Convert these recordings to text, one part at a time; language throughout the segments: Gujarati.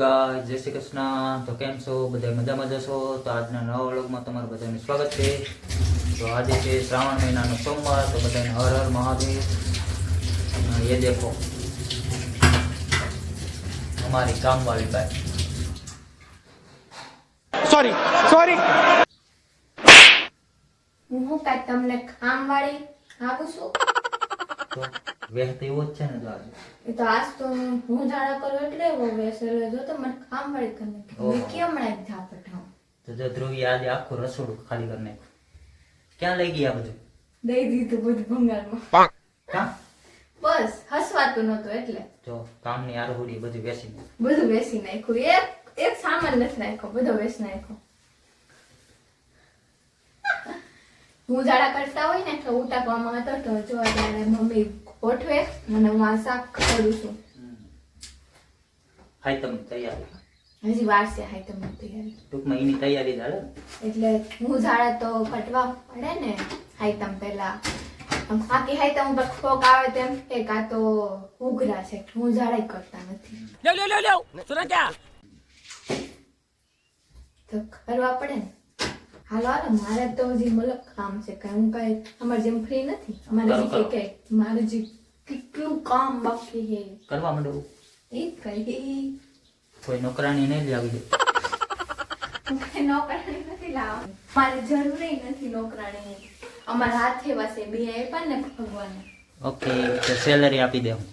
ગાય જય શ્રી કૃષ્ણ. તો કેમ છો? બધા મજામાં જશો તો આજના નવા વ્લોગમાં તમારું બધાનું સ્વાગત છે. તો આજે છે શ્રાવણ મહિનાનો સોમવાર તો બધાને હર હર મહાદેવ. એ દેખો અમારી કામવાળી ભાઈ સોરી સોરી હું કાંઈ તમને કામવાળી આપું છું? વેહ તો એવો જ છે ને તો આજે. એ તો આજ તો હું જાડા કરું એટલે એવો વેસ એટલે જો તો મને કામવાળી કરી નાખી મેં કેમ ના થા ઝાપટ તો જો ધ્રુવી આજે આખું રસોડું ખાલી કરી નાખ્યું. ક્યાં લઈ ગયા બધું? દઈ દીધું બધું ભંગારમાં. કાં? બસ હસવાતું નતું એટલે. જો કામની આરહુડી બધું બેસી બધું વેસી નાખ્યું. એક એક સામાન નથી નાખ્યો બધો વેસી નાખ્યો. હું જાડા કરતા હોય ને એટલે ઉટાકવામાં હતો તો જો ત્યારે મમ્મી ગોઠવે અને હું આ શાક કરું છું. હાય તમે તૈયાર. હજી વાર છે હાઈ તમને તૈયારી. ટૂંકમાં એની તૈયારી જ એટલે હું ઝાડા તો કટવા પડે ને હાઈતમ પેલા. બાકી આખી હાઈતમ પર ખોક આવે તેમ કે કાં તો ઉઘરા છે. હું ઝાડા કરતા નથી. લ્યો લ્યો લ્યો લ્યો. સુના તો કરવા પડે ને. હાલો હાલો મારે તો હજી મલક કામ છે કાંઈ. હું કાંઈ અમારે જેમ ફ્રી નથી. અમારે હજી. કઈ કઈ મારે હજી કેટલું કામ બાકી છે. કરવા માંડવું એ કઈ કોઈ નોકરાની નહીં લાવી દે નોકરાની નથી લાવવાની મારે જરૂર નથી નોકરાની અમારા હાથે વસે બે આપ્યા ને ભગવાને. ઓકે તો સેલરી આપી દે હું.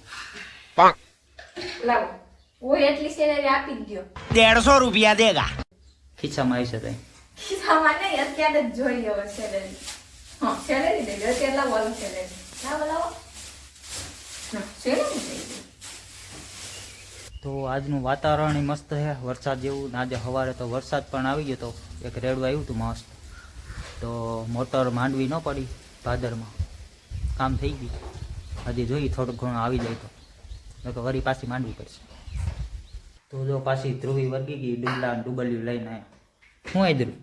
લાવો. હોય એટલી સેલરી આપી દો દેડસો રૂપિયા દેગા. ખિસ્સામાં આવી છે ખિસ્સામાં નહીં અત્યારે જ જોઈ હવે સેલેરી હા સેલેરી દઈ દો અત્યારે લાવો હાલો સેલેરી લાવો લાવો તો આજનું વાતાવરણ મસ્ત છે. વરસાદ જેવું આજે સવારે તો વરસાદ પણ આવી ગયો તો એક રેડું આવ્યું હતું મસ્ત. તો મોટર માંડવી ન પડી ભાદરમાં. કામ થઈ ગયું. હજી જોઈ થોડુંક ઘણું આવી જાય તો. નકર વળી પાછી માંડવી પડશે. તો જો પાછી ધ્રુવી વર્ગી ગઈ ડુબલા ને લઈને. શું આદરું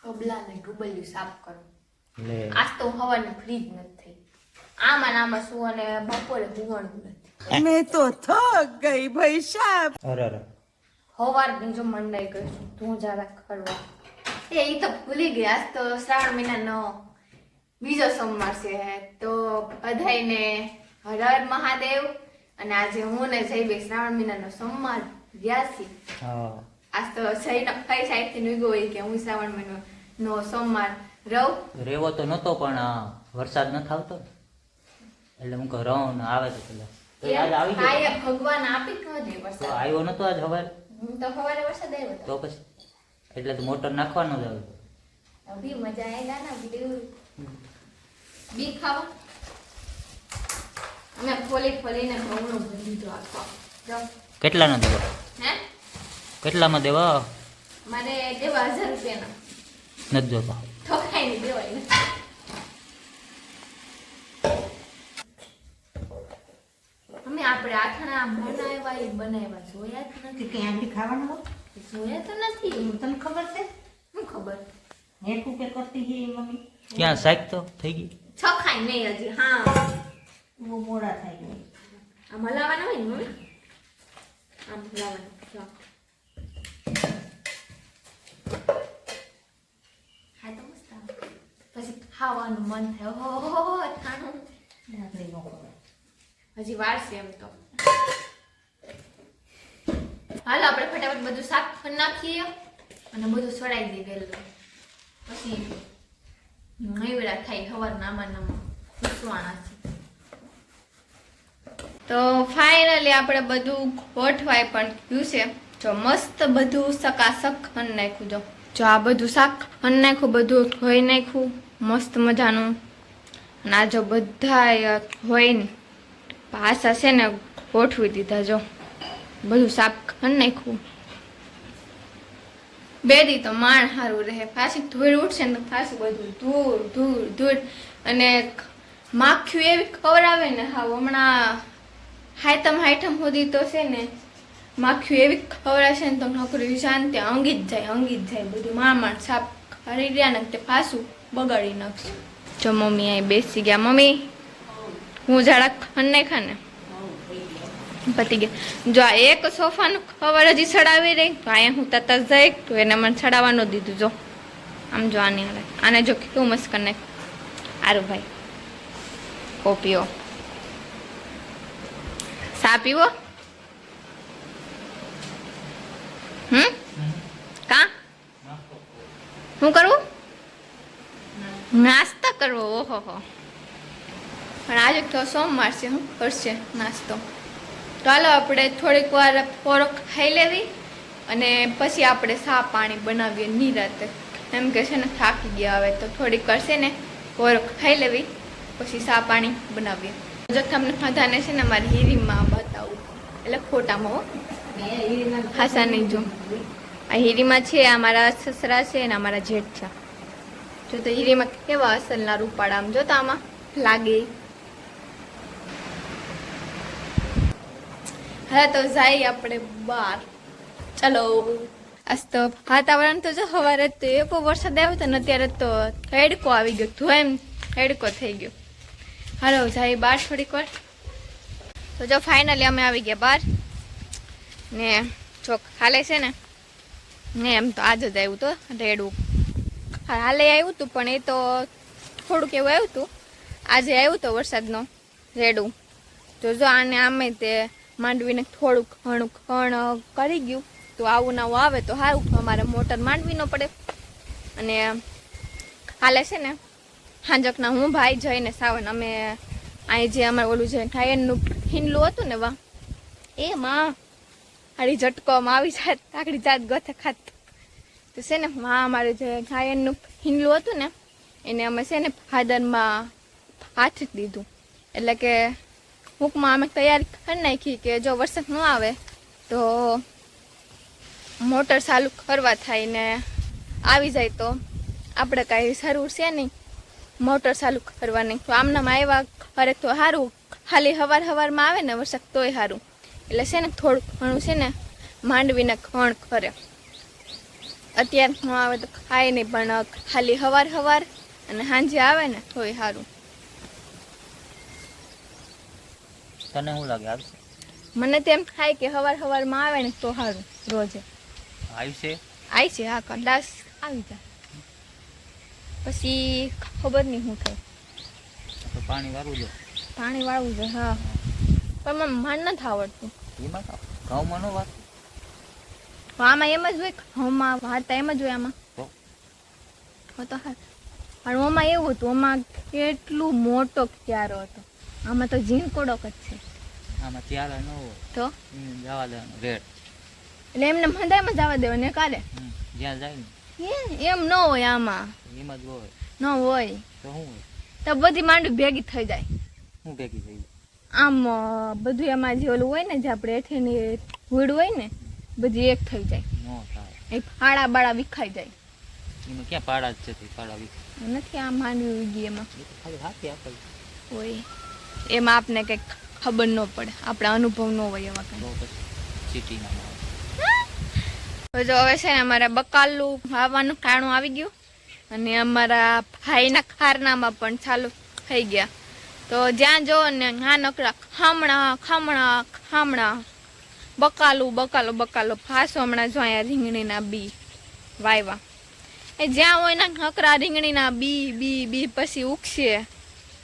કબલાને ડુબલ્યું સાફ કરો. આજ તો હવાની ફ્રીજ નથી આમાં નામાં સુવાને બપોરે સુવાનું નથી. મેં તો થક ગઈ ભાઈ સાહેબ અરે અરે. હવાર જો મંડાઈ ગયું તું જરા કરવા. એ તો ભૂલી ગયા તો શ્રાવણ મહિના નો બીજો સોમવાર છે. તો બધાઈને હર હર મહાદેવ. અને આજે હું ને જઈ બે શ્રાવણ મહિનાનો સોમવાર ગયા છીએ આજ તો જઈને કઈ સાઈડથી નીકળ્યો હોય કે હું શ્રાવણ મહિનો નો સોમવાર રહું. રેવો તો નહોતો પણ વરસાદ ન આવતો એટલે હું કહું રહું ને આવે તો પેલા. તો આજ આવી ગયો. ભગવાન આપી જ દે તો વરસાદ આવ્યો નતો આજ સવારે હું તો સવારે વરસાદ આવ્યો તો પછી? એટલે તો મોટર નાખવાનો જ આવ્યો. અભી મજા આયેગા ના બીજું બી ખાવા? અમે ખોલી ખોલીને ઘઉંનો ભરી દીધો આખો કેટલાનો દીધો હે? કેટલામાં દેવા? મને દેવા હજાર રૂપિયાના. નથી જોતા ઠોકાઈ નહીં દેવાય ને. અમે આપણે આથણા બનાવ્યા એ બનાવ્યા જોયા જ નથી. ક્યાંથી ખાવાનું જોયા તો નથી. તને ખબર છે? શું ખબર? હેઠું કે કરતી હે મમ્મી. ક્યાં સાઈક તો? થઈ ગઈ છખાય નહીં હજી હા. મોડા થાય ગઈ આમ હલાવવાના હોય ને મમ્મી? આમ હલાવવાના જો. હા તો મસ્ત આવે. પછી ખાવાનું મન થાય. હો થાણું રાત્રે નો હજી વાર છે એમ તો. હાલો આપણે ફટાફટ બધું શાક પણ નાખીએ. અને બધું સડાઈ દઈએ વહેલું. પછી નૈવડા થાય ખબર આમાં ને આમાં પૂછવાના છે. તો ફાઇનલી આપણે બધું ગોઠવાય પણ ગયું છે. જો મસ્ત બધું સકાસક અન નાખ્યું જો. જો આ બધું શાક અન્ન નાખ્યું બધું ધોઈ નાખ્યું. મસ્ત મજાનું. અને આ જો બધા હોય ને પાસા છે ને ગોઠવી દીધા જો. બધું સાફ કરી નાખ્યું. બે દી તો માણ સારું રહે. પાછી ધૂળ ઉઠશે ને પાછું બધું ધૂળ ધૂળ ધૂળ. અને માખ્યું એવી ખવડાવે ને હા હમણાં હાયતમ હાયઠમ સુધી તો છે ને, માખ્યું એવી ખવડાવશે ને તો નોકરી શાંતિ અંગી જ જાય, અંગી જ જાય. બધું માણ માણ સાફ કરી રહ્યા ને તે પાછું બગાડી નાખશે. જો મમ્મી અહીં બેસી ગયા. મમ્મી હું ઝાડા ખન નાખ્યા ને પતી ગયા. જો આ એક સોફાનું ખબર હજી ચડાવી રહી. તો અહીંયા હું તરત જઈ તો એને મને ચડાવવાનું દીધું. જો આમ જો આની હાલે. આને જો કેવું મસ્ત કરી નાખ. આરું ભાઈ કોપીઓ. સા પીવો? હમ? કા? શું કરવું નાસ્તા કરવો ઓહો હો. પણ આજે તો સોમવાર છે હું કરશે નાસ્તો? તો હાલો આપણે થોડીક વાર પોરો ખાઈ લેવી અને પછી આપણે સા પાણી બનાવીએ નિરાતે. એમ કે છે ને થાકી ગયા હવે તો થોડીક વાર છે ને પોરો ખાઈ લેવી પછી સા પાણી બનાવીએ. જો તમને બધાને છે ને મારી હીરીમાં બતાવું. એટલે ફોટામાં હાસા નહીં જો. આ હીરીમાં છે આ મારા સસરા છે અને અમારા જેઠ છે. જો તો હીરીમાં કેવા અસલના રૂપાડા આમ જોતા આમાં લાગે. હા, તો જાય આપણે બહાર. ચલો. આજ વાતાવરણ તો જો સવારે તો એવો વરસાદ આવ્યો હતો ને અત્યારે તો હેડકો આવી ગયો ધો એમ. હેડકો થઈ ગયો. હાલો, જાય બહાર થોડીક વાર. તો જો ફાઇનલી અમે આવી ગયા બહાર. ને જો ખાલે છે ને. ને એમ તો આજ જ આવ્યું તો રેડવું. હાલે આવ્યું હતું પણ એ તો થોડુંક એવું આવ્યું હતું આજે આવ્યું તો વરસાદનો, રેડું. તો જો આને આમે તે માંડવીને થોડુંક ઘણું ઘણ કરી ગયું, તો આવું નવું આવે તો સારું અમારે મોટર માંડવી ન પડે. અને હાલે છે ને, હાંજકના હું ભાઈ જઈને સાવન, અમે અહીં જે અમારે ઓલું જે ટાયરનું હિંડલું હતું ને વા એ માં આડી ઝટકોમાં આવી જાત આકડી જાત ગથે ખાત તો છે ને, માં અમારે જે ગાયનનું હિંડલું હતું ને, એને અમે છે ને ફાદરમાં હાથ દીધું. એટલે કે હુંકમાં અમે તૈયારી કરી નાખી કે જો વરસાદ ન આવે તો મોટર ચાલુ કરવા થાય ને આવી જાય તો આપણે કાંઈ જરૂર છે નહીં મોટર ચાલુ કરવાની. તો આમનામાં આવ્યા ઘરે તો સારું ખાલી હવાર હવારમાં આવે ને વરસાદ તોય સારું એટલે છે ને થોડું ઘણું છે ને માંડવીને ખણ કરે. અત્યારે ન આવે તો ખાય નહીં પણ ખાલી હવાર હવાર અને સાંજે આવે ને તોય સારું. તને શું લાગે આવશે? મને તેમ થાય કે હવાર હવારમાં આવે ને તો સારું રોજે. આવશે? આવી છે હા કદાચ આવી જાય પછી ખબર નહીં શું થાય. પાણી વાળવું જો પાણી વાળવું છે હા. પણ મને માન નથી આવડતું. એમાં ઘઉંમાં નો વાત. તો આમાં એમ જ હોય હમા વાર્તા એમ જ હોય આમાં. તો હા પણ ઓમાં એવું હતું ઓમાં કેટલું મોટો ક્યારો હતો. આમાં તો ઝીણકોડો જ છે. આમાં ક્યારો ન હોય. તો? જવા દેવાનું રેડ. એટલે એમને મંદાયમાં જવા દેવાને કાલે જ્યાં જાય ને. એમ ન હોય આમાં. એમ જ હોય. ન હોય. તો શું હોય? તો બધી માંડવી ભેગી થઈ જાય. શું ભેગી થઈ આમ બધું એમાં જે ઓલું હોય ને જે આપણે હેઠેની હુડ હોય ને બધી એક થઈ જાય. એ ફાળા બાળા વિખાઈ જાય. એમાં ક્યાં પાડા જ છે તે પાડા વીસ નથી આ માંડવી ઉગી એમાં. ખાલી હાથી આપે હોય એમાં આપને કંઈક ખબર ન પડે. આપણા અનુભવ ન હોય એવા કંઈ તો જો હવે છે ને અમારે બકાલું વાવવાનું ટાણું આવી ગયું. અને અમારા ભાઈના ખારનામાં પણ ચાલુ થઈ ગયા. તો જ્યાં જો ને નાનકડા નકરા ખામણા ખામણા ખામણા. બકાલું, બકાલો બકાલો. ફાસો હમણાં જો અહીંયા રીંગણીના બી વાયવા. એ જ્યાં હોય ને નકરા રીંગણીના બી બી બી પછી ઉગશે.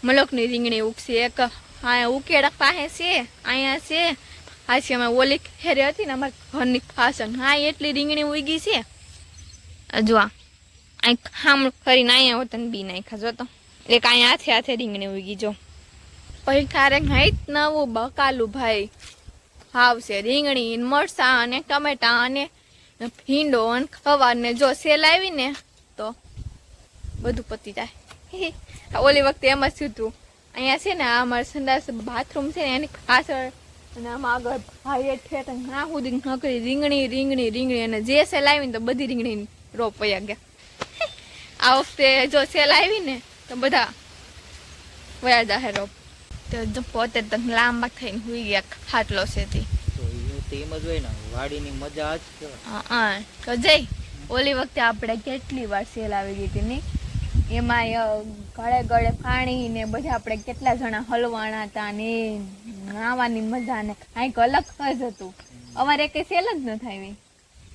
મલકની રીંગણી ઉગશે. એક હા ઉકેડા પાસે છે, અહીંયા છે. હાચી અમે ઓલી ખેરે હતી ને અમારા ઘરની ફાસણ હા, એટલી રીંગણી ઉગી છે. જો અહીં ખામ કરીને અહીંયા હોત બી નાખ્યા. જો તો. એક અહીંયા હાથે હાથે રીંગણી ઉગી જો. પછી તારે હાઈત નવું બકાલું ભાઈ. આવશે. રીંગણી ને મરચાં અને ટમેટા અને ભીંડો અને ખવાર ને જો સેલ આવીને તો બધું પતી જાય. ઓલી વખતે એમ જ થયું અહીંયા છે ને અમારે સંદાસ બાથરૂમ છે ને એની પાછળ અને આમાં આગળ ભાઈએ ઠેઠ ઘણા સુધી નકરી, રીંગણી રીંગણી રીંગણી અને જે સેલ આવીને તો બધી રીંગણી રોપ વયા ગયા. આ વખતે જો સેલ આવી ને તો બધા વયા જાહે રોપ તો પોતે તો લાંબા થઈને હુઈ ગયા ખાટલો છે તે તો એ તો એમ જ હોય ને વાડીની મજા જ હા તો જઈ. ઓલી વખતે આપણે કેટલી વાર સેલ આવી ગઈ હતી નહીં? એમાં ગળે ગળે પાણી ને બધા આપણે કેટલા જણા હલવાણા હતા ને નાવાની મજા ને કાંઈક અલગ જ હતું. અમારે કઈ સેલ જ ન થાય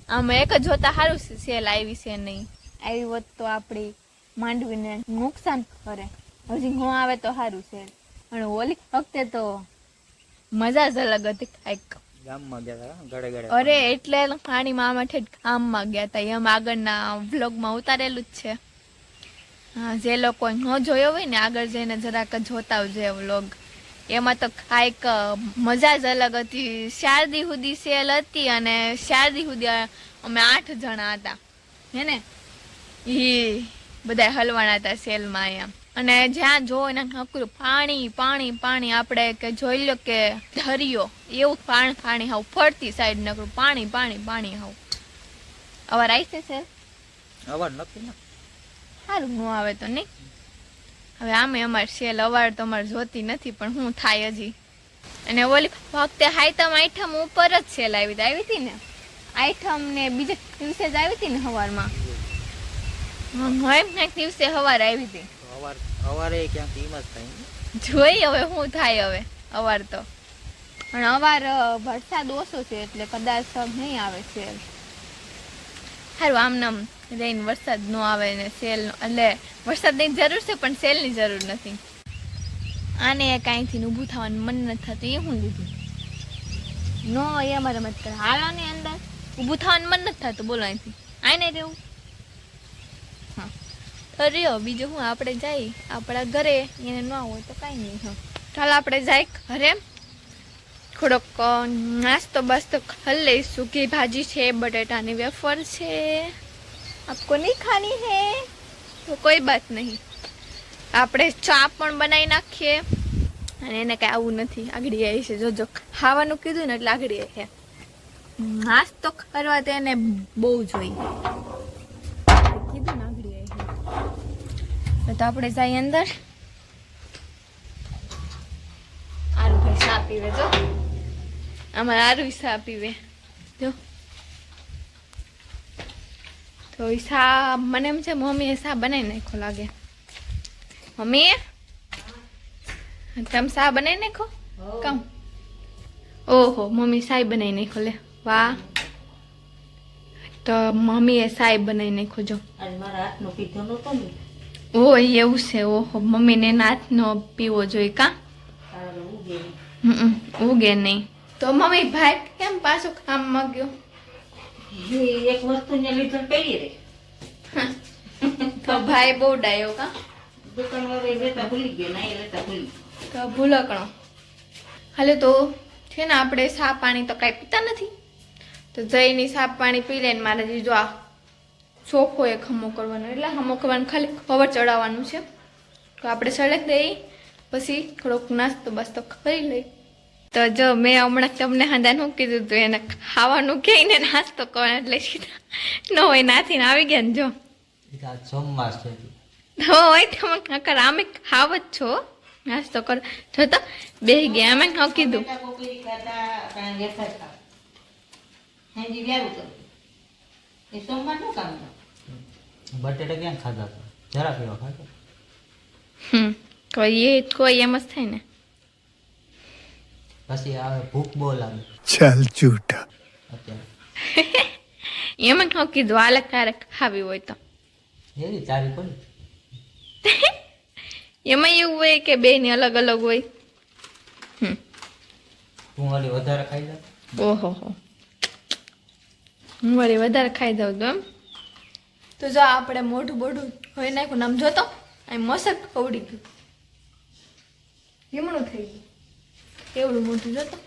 આમાં એક જ જોતા સારું સેલ આવી છે નહીં. આવી હોત તો આપણી માંડવીને નુકસાન કરે. હજી હું આવે તો સારું સેલ. પણ ઓલી વખતે તો મજા જ અલગ હતી કાંઈક ગામમાં ગયા હતા ગળે ગળે અરે એટલે પાણી મામા ઠેઠ ગામમાં ગયા હતા એમ આગળના વ્લોગમાં ઉતારેલું જ છે. હા જે લોકો ન જોયો હોય ને આગળ જઈને જરાક જોતા આવજે વ્લોગ. એમાં તો કાંઈક મજા જ અલગ હતી. શારદી સુધી સેલ હતી અને શારદી સુધી અમે આઠ જણા હતા. હે ને? એ બધા હલવાના હતા સેલમાં એમ. અને જ્યાં જો એને નકરું પાણી પાણી પાણી આપણે કે જોઈ લો કે દરિયો એવું પાણી પાણી હાવ ફરતી સાઈડ નકરું પાણી પાણી પાણી હાવ. અવાર આવી છે અવાર નથી ને. સારું ન આવે તો નહીં. હવે આમે અમારે સેલ અવાર તો અમારે જોતી નથી પણ હું થાય હજી. અને ઓલી વખતે હાઈતમ આઈટમ ઉપર જ સેલ આવી આવી હતી ને? આઈટમ ને બીજે દિવસે જ આવી હતી ને સવારમાં હોય ને દિવસે સવાર આવી હતી. અવાર અવારે ક્યાંક એમ થાય જોઈ હવે શું થાય હવે અવાર તો. પણ અવાર વરસાદ ઓછો છે એટલે કદાચ નહીં આવે સેલ. સારું આમ નામ રહીને વરસાદ ન આવે ને સેલ એટલે વરસાદની જરૂર છે, પણ સેલની જરૂર નથી. આને કાંઈથી ઊભું થવાનું મન નથી થતું, એ હું લીધું? નો, એ અમારે મત કરે. હાલો ને અંદર ઊભું થવાનું મન નથી થતું, બોલો અહીંથી. આને રહેવું. રહ્યો બીજું હું આપણે જઈ, આપણા ઘરે એને ન હોય તો કાંઈ નહીં, હા. ચાલ આપણે જાય ઘરે. થોડોક નાસ્તો બાસ્તો ખાઈ લઈ સૂકી ભાજી છે, બટેટાની વેફર છે. આપકો નહીં ખાની હે? તો કોઈ બાત નહીં. આપણે ચા પણ બનાવી નાખીએ. અને એને કાંઈ આવું નથી. આગળ આવી છે. જોજો ખાવાનું કીધું ને એટલે આગળ છે. નાસ્તો કરવા તો એને બહુ જોઈએ કીધું ને આગળ છે તો આપણે જઈએ અંદર. આરુ ભાઈ પીવે જો. અમારે આરુ ચા પીવે. જો. તો સા મને એમ છે મમ્મીએ ચા બનાવી નાખ્યો લાગે. મમ્મી તમે ચા બનાવી નાખો? કમ. ઓહો મમ્મી સાઈ બનાવી નાખો લે. વાહ. તો મમ્મીએ સાઈ બનાવી નાખો જો. મારા હાથનો પીધો નતો ને. ઓય એવું છે ઓહો. મમ્મીને નાથનો પીવો જોઈએ કા? ઉગે નહીં. તો મમ્મી ભાઈ કેમ પાછો કામમાં ગયો એક વસ્તુને લીધે પડી રે તો ભાઈ બહુ ડાયો કા? દુકાન વાળો લેતા ભૂલી ગયો ના લેતા ભૂલી તો ભૂલકણો. હાલે તો છે ને આપણે સા પાણી તો કાંઈ પીતા નથી. તો જઈને સાપ પાણી પી લઈને મારે જે જો આ ચોખ્ખો એક હમો કરવાનો. એટલે હમો કરવાનું ખાલી કવર ચડાવવાનું છે. તો આપણે સળગ દઈ પછી થોડોક નાસ્તો બાસ્તો કરી લઈ. તો જો મેં હમણાં તમને હંદાને નું કીધું હતું એને ખાવાનું કહીને નાસ્તો કરવાનો એટલે સીધા ન હોય નાથી આવી ગયા ને જો. સોમવાર છે. હોય તમે નકર આમે ખાવ જ છો. નાસ્તો કર. જો તો બે ગયા અમે ન કીધું. એ સોમવારનું કામ બટેટા ક્યાં ખાધા જરા પીવા ખાધા? હમ કોઈ કોઈ એમ જ થાય ને. પછી આવે ભૂખ બહુ લાગે. ચાલ જૂઠા. એમ જ હું કીધું આ લખારે ખાવી હોય તો. એની તારી પણ એમાં એવું હોય કે બે ની અલગ અલગ હોય તું વધારે ખાઈ જા ઓહો હો. વળી વધારે ખાઈ જાઉં તો એમ. તો જો આપણે મોઢું બોઢું હોય નાખ્યું ને આમ જોતો અહીં મસક કવડી ગયું. હિમણું થઈ ગયું. એવડું મોઢું જોતો.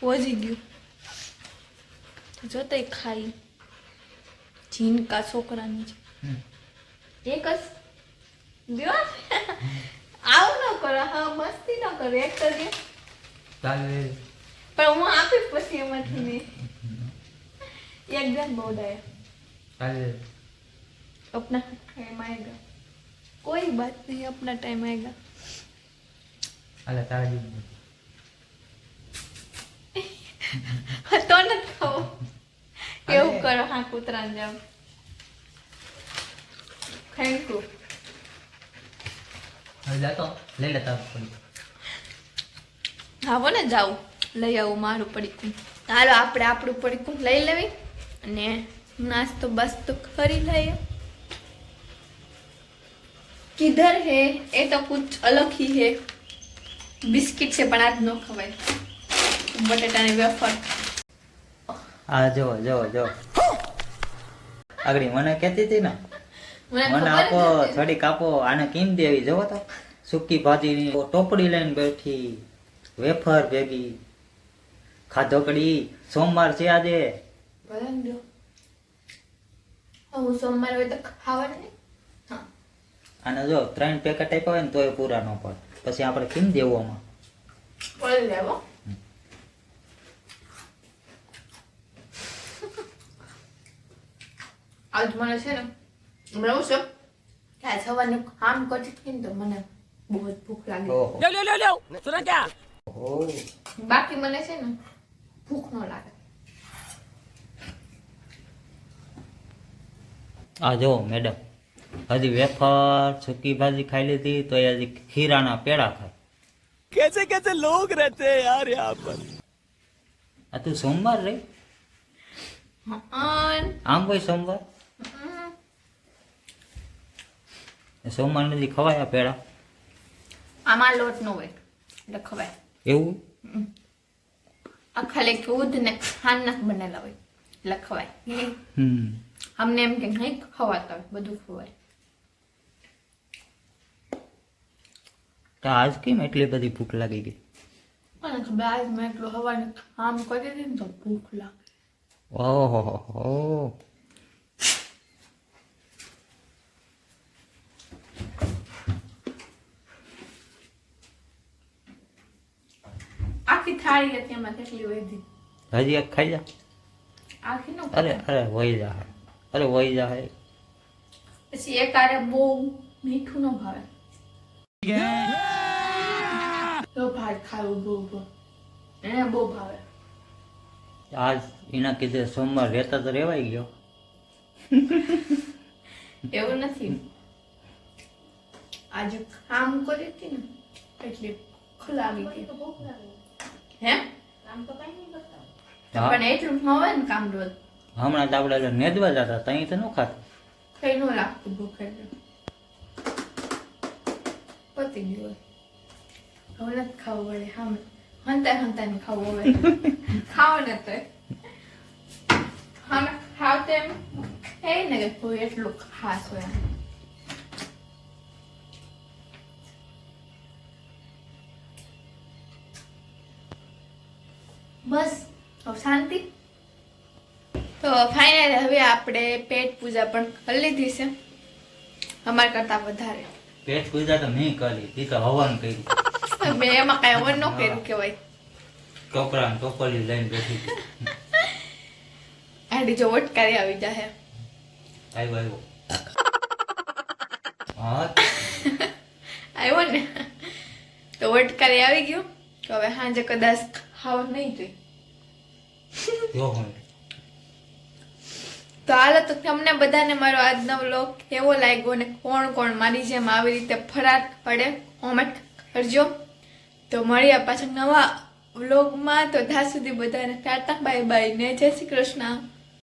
પોજી ગયું. તો જોતો ખાઈ. જીનકા છોકરાની છે. એક જ. દ્યો આવું ન કરો હા મસ્તી ન કરો એક જ. પણ હું આપીશ પછી એમાંથી ને एकदम बोर्ड है કાલે अपना टाइम आएगा कोई बात नहीं अपना टाइम आएगा કાલે તારા જેવું તો ન ખાઓ એવું કરો હા કૂતરાને જાવ થેન્ક યુ હવે જાતો લઈ લેતા પડી આવો ને જાવું લઈ આવું મારું પડીકું હાલો આપણે આપણું પડીકું લઈ લેવી અને નાસ્તો બાસ્તો કરી લઈએ. કિધર હે એ તો કુછ અલગ હી હે. બિસ્કિટ છે પણ આજ ન ખવાય. બટેટાની વેફર. આ જો જો જો આગળ મને કહેતી હતી ને મને આપો થોડી કાપો આને કીમ દેવી જોવો તો. સૂકી ભાજીની ટોપડી લઈને બેઠી વેફર ભેગી. ખાધોકડી સોમવાર છે આજે. ભલે દો હું સોમવાર હોય તો ખાવાનું હા અને જો ત્રણ પેકેટ આપ્યા હોય ને તોય પૂરા ન પડે પછી આપણે કેમ દેવો આમાં પડી લેવો આજ મને છે ને હમણાં હું છું કે સવારને કામ કરતી હતી તો મને બહુ જ ભૂખ લાગે લ્યો લ્યો લ્યો લ્યો બાકી મને છે ને ભૂખ ન લાગે આ જો મેડમ હજી વેફર સુકી ભાજી ખાઈ લીધી તો હજી ખીરાના પેડા ખાય. કેસે કેસે લોગ રહેતે હૈ યાર યહાં પર. આ તું સોમવાર રે આમ કોઈ સોમવાર? સોમવાર નથી ખવાય પેડા? આમાં લોટ નો હોય એટલે ખવાય. એવું? આ ખાલી દૂધ ને ખાંડ બનેલા હોય એટલે ખવાય. હમ. અમને એમ કે નહીં ખવાતા હોય બધું ખવાય. તો આજ કેમ એટલી બધી ભૂખ લાગી ગઈ? મને ખબર આજ મેં એટલું હવાને આમ કરી દીધી ને તો ભૂખ લાગે. ઓહો હો આખી થાળી હતી એમાં કેટલી વધી. હજી એક ખાઈ જા. આખી નો અરે અરે વહી જા. અરે વહી જાય પછી એક આરે બહુ મીઠું ન ભાવે. તો ભાત ખાવું બહુ બહુ એને બહુ ભાવે. આજ એના કીધે સોમવાર રહેતા તો રહેવાય ગયો. એવું નથી. આજે કામ કરી હતી ને એટલે ખુલાવી હતી. હે કામ તો કઈ નહીં કરતા. પણ એટલું હોય ને કામ રોજ. હમણાં તો નેદવા જતા તઈ તો ન ખાતું. કઈ ન લાગતું ભૂખે પતી ગયું ખાવું તો હા ખાવ તો એમ હે ને કે કોઈ એટલું ખાસ હોય બસ, હવે શાંતિ? તો ફાઇનલ હવે આપણે પેટ પૂજા પણ કરી લીધી છે. અમારા કરતા વધારે. પેટ પૂજા તો મેં કરી તી તો હવન કર્યું. મેં એમાં કઈ હવન ન કર્યું કેવાય ને ટોપલી લઈને બેઠી આડી જો વટકારી આવી જાહે. આવ્યો આવ્યો. હા. આવ્યો ને? તો વટકારી આવી ગયું. તો હવે સાંજે કદાચ ખાવા નહીં જોઈએ. જો હું તો હાલો તો તમને બધાને મારો આજનો વ્લોગ કેવો લાગ્યો અને કોણ કોણ મારી જેમ આવી રીતે ફરાર પડે? કોમેન્ટ કરજો. તો મળીએ પાછા નવા વ્લોગમાં તો ત્યાં સુધી બધાને ટાટા, બાય બાય ને જય શ્રી કૃષ્ણ.